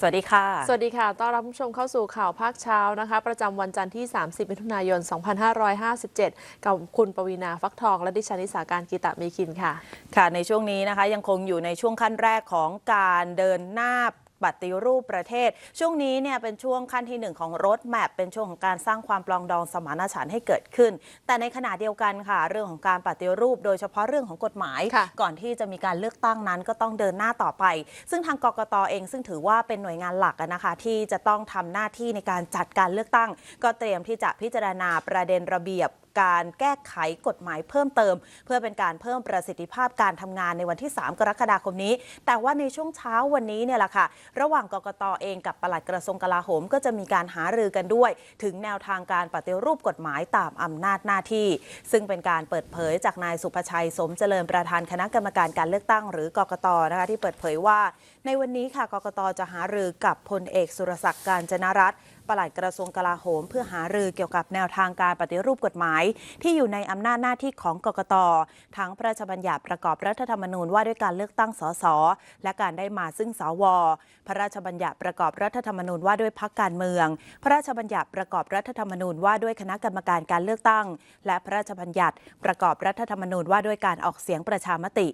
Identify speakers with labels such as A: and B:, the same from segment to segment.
A: สวัสดีค่ะ
B: สวัสดีค่ะ ต้อนรับผู้ชมเข้าสู่ข่าวภาคเช้านะคะ ประจำวันจันทร์ที่ 30 มิถุนายน 2557 กับคุณปวีณาฟักทอง และดิฉันนิสาการกีตะมีคินค่ะ
A: ค่ะ ในช่วงนี้นะคะยังคงอยู่ในช่วงขั้นแรกของการเดินหน้า ปฏิรูปประเทศ ช่วงนี้เนี่ยเป็นช่วงขั้นที่หนึ่งของรถแมพเป็นช่วงของการสร้างความปลองดองสมานฉันท์ให้เกิดขึ้น แต่ในขณะเดียวกันค่ะ เรื่องของการปฏิรูป โดยเฉพาะเรื่องของกฎหมาย
B: ค่ะ
A: ก่อนที่จะมีการเลือกตั้งนั้นก็ต้องเดินหน้าต่อไป ซึ่งทางกกตเองซึ่งถือว่าเป็นหน่วยงานหลักอะนะคะ ที่จะต้องทำหน้าที่ในการจัดการเลือกตั้ง ก็เตรียมที่จะพิจารณาประเด็นระเบียบ การแก้ไขกฎหมายเพิ่มเติม เพื่อเป็นการเพิ่มประสิทธิภาพการทำงานในวันที่ 3 กรกฎาคมนี้ แต่ว่าในช่วงเช้าวันนี้เนี่ยแหละค่ะ ระหว่างกกตเองกับปลัดกระทรวงกลาโหม ก็จะมีการหารือกันด้วย ถึงแนวทางการปฏิรูปกฎหมายตามอำนาจหน้าที่ ซึ่งเป็นการเปิดเผยจากนายสุภชัยสมเจริญประธานคณะกรรมการการเลือกตั้ง หรือกกตนะคะที่เปิดเผยว่า ในวันนี้ค่ะกกตจะหารือกับพลเอกสุรศักดิ์การจนรัตน์ ปลัดกระทรวงกลาโหม เพื่อหารือเกี่ยวกับแนวทางการปฏิรูปกฎหมาย ที่อยู่ในอำนาจหน้าที่ของกกต ทั้งพระราชบัญญัติประกอบรัฐธรรมนูญว่าด้วยการเลือกตั้งสสและการได้มาซึ่งสว พระราชบัญญัติประกอบรัฐธรรมนูญว่าด้วยพักการเมือง พระราชบัญญัติประกอบรัฐธรรมนูญว่าด้วยคณะกรรมการการเลือกตั้ง และพระราชบัญญัติประกอบรัฐธรรมนูญว่าด้วยการออกเสียงประชามติ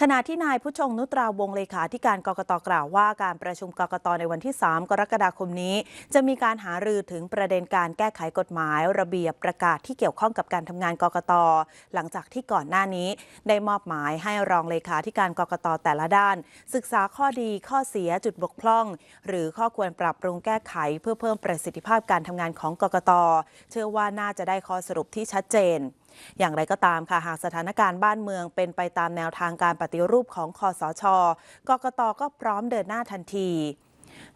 A: ขณะที่นายผู้ชงนุตราวงเลขาธิการกรกตกล่าวว่าการประชุมกรกตในวันที่ 3 กรกฎาคมนี้ จะมีการหารือถึงประเด็นการแก้ไขกฎหมาย ระเบียบประกาศที่เกี่ยวข้องกับการทำงานกรกต หลังจากที่ก่อนหน้านี้ ได้มอบหมายให้รองเลขาธิการกรกตแต่ละด้าน ศึกษาข้อดีข้อเสียจุดบกพร่อง หรือข้อควรปรับปรุงแก้ไข เพื่อเพิ่มประสิทธิภาพการทำงานของกรกต เชื่อว่าน่าจะได้ข้อสรุปที่ชัดเจน อย่างไรก็ตามค่ะหากสถานการณ์บ้านเมืองเป็นไปตามแนวทางการปฏิรูปของคอสช กกตก็พร้อมเดินหน้าทันที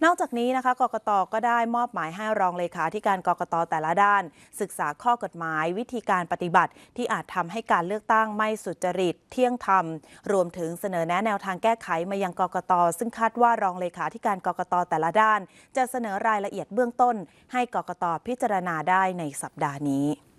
A: นอกจากนี้นะคะกกตก็ได้มอบหมายให้รองเลขาธิการกกตแต่ละด้าน ศึกษาข้อกฎหมาย วิธีการปฏิบัติ ที่อาจทำให้การเลือกตั้งไม่สุจริต เที่ยงธรรม รวมถึงเสนอแนะแนวทางแก้ไขมายังกกตซึ่งคาดว่ารองเลขาธิการกกตแต่ละด้าน จะเสนอรายละเอียดเบื้องต้น ให้กกตพิจารณาได้ในสัปดาห์นี้